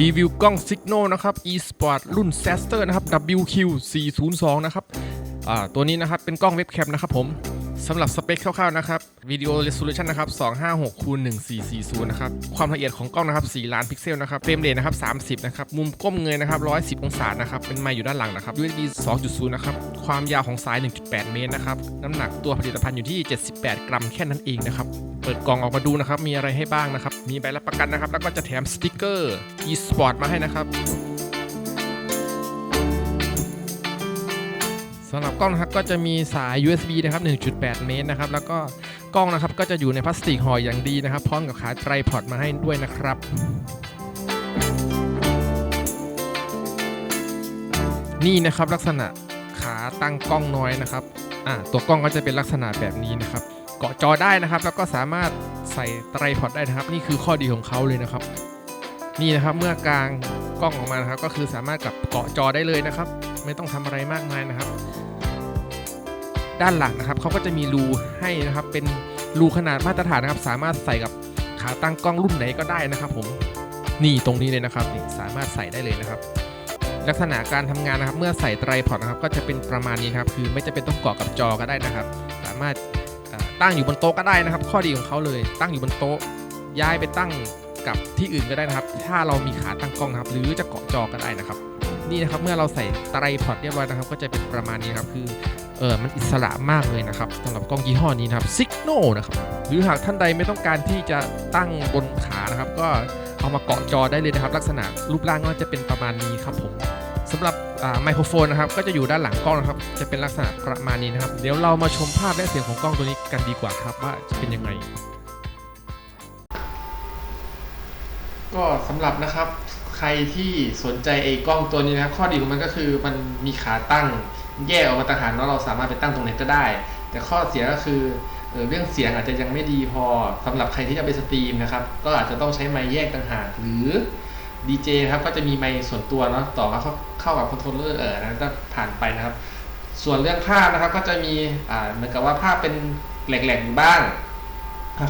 รีวิวกล้อง Signo นะครับ eSport รุ่น s a s t e r นะครับ WQ 402นะครับตัวนี้นะครับเป็นกล้องเว็บแคมนะครับผมสำหรับสเปคคร่าวๆนะครับวิดีโอ resolution นะครับ256คูณ1440นะครับความละเอียดของกล้องนะครับ4ล้านพิกเซลนะครับเฟรมเรทนะครับ30นะครับมุมก้มเงยนะครับ110 องศานะครับเป็นไมค์อยู่ด้านหลังนะครับ USB 2.0นะครับความยาวของสาย 1.8 เมตรนะครับน้ำหนักตัวผลิตภัณฑ์อยู่ที่ 78 กรัมแค่นั้นเองนะครับ เปิดกล่องออกมาดูนะครับ มีอะไรให้บ้างนะครับ มีใบรับประกันนะครับ แล้วก็จะแถมสติกเกอร์ eSport มาให้นะครับสำหรับกล้องนะครับก็จะมีสาย USB นะครับ 1.8 เมตรนะครับ แล้วก็กล้องนะครับก็จะอยู่ในพลาสติกห่ออย่างดีนะครับ พร้อมกับขาไตรพอดมาให้ด้วยนะครับนี่นะครับลักษณะขาตั้งกล้องน้อยนะครับ อ่าตัวกล้องก็จะเป็นลักษณะแบบนี้นะครับ เกาะจอได้นะครับ แล้วก็สามารถใส่ไตรพอดได้นะครับ นี่คือข้อดีของเขาเลยนะครับ นี่นะครับเมื่อกลางกล้องออกมานะครับ ก็คือสามารถกับเกาะจอได้เลยนะครับ ไม่ต้องทำอะไรมากมายนะครับ ด้านหลังนะครับเขาก็จะมีรูให้นะครับ เป็นรูขนาดมาตรฐานนะครับ สามารถใส่กับขาตั้งกล้องรุ่นไหนก็ได้นะครับ ผมนี่ตรงนี้เลยนะครับนี่สามารถใส่ได้เลยนะครับ ลักษณะการทำงานนะครับ เมื่อใส่ไตรพอดนะครับ ก็จะเป็นประมาณนี้นะครับ คือไม่จะเป็นต้องเกาะกับจอก็ได้นะครับ สามารถ ตั้งอยู่บนโต๊ะก็ได้นะครับ ข้อดีของเขาเลย ตั้งอยู่บนโต๊ะ ย้ายไปตั้งกับที่อื่นก็ได้นะครับ ถ้าเรามีขาตั้งกล้องนะครับ หรือจะเกาะจอก็ได้นะครับ นี่นะครับเมื่อเราใส่ไตรพอดเรียบร้อยนะครับ ก็จะเป็นประมาณนี้ครับคือเออมันอิสระมากเลยนะครับสำหรับกล้องยี่ห้อนี้นะครับ Signo นะครับหรือหากท่านใดไม่ต้องการที่จะตั้งบนขานะครับ ก็เอามาเกาะจอได้เลยนะครับ ลักษณะรูปร่างก็จะเป็นประมาณนี้ครับผม สำหรับไมโครโฟนนะครับก็จะอยู่ด้านหลังกล้องนะครับ จะเป็นลักษณะประมาณนี้นะครับ เดี๋ยวเรามาชมภาพและเสียงของกล้องตัวนี้กันดีกว่าครับว่าจะเป็นยังไง ก็สำหรับนะครับใครที่สนใจไอ้กล้องตัวนี้นะครับ ข้อดีของมันก็คือมันมีขาตั้งแยกออกมาต่างหากแล้วเราสามารถไปตั้งตรงไหนก็ได้ แต่ข้อเสียก็คือเออเรื่องเสียงอาจจะยังไม่ดีพอสำหรับใครที่จะไปสตรีมนะครับ ก็อาจจะต้องใช้ไมค์แยกต่างหากหรือ ดีเจนะครับก็จะมีไมค์ส่วนตัวเนาะต่อเข้าเข้ากับคอนโทรลเลอร์เออนั้นก็ผ่านไปนะครับ ส่วนเรื่องภาพนะครับก็จะมีอ่าเหมือนกับว่าภาพเป็นแหลกๆอยู่บ้าง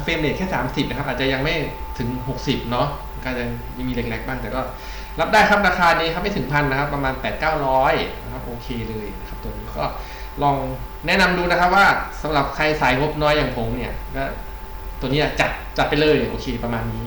เฟรมเรทแค่ 30 นะครับ อาจจะยังไม่ถึง 60 เนาะก็จะยังมีแหลกๆบ้างแต่ก็รับได้ครับราคานี้ครับไม่ถึงพันนะครับ ประมาณ 8 9 0 0นะครับโอเคเลยนะครับตัวนี้ก็ลองแนะนำดูนะครับว่าสำหรับใครสายงบน้อยอย่างผมเนี่ยก็ตัวนี้จัดจัดไปเลยโอเคประมาณนี้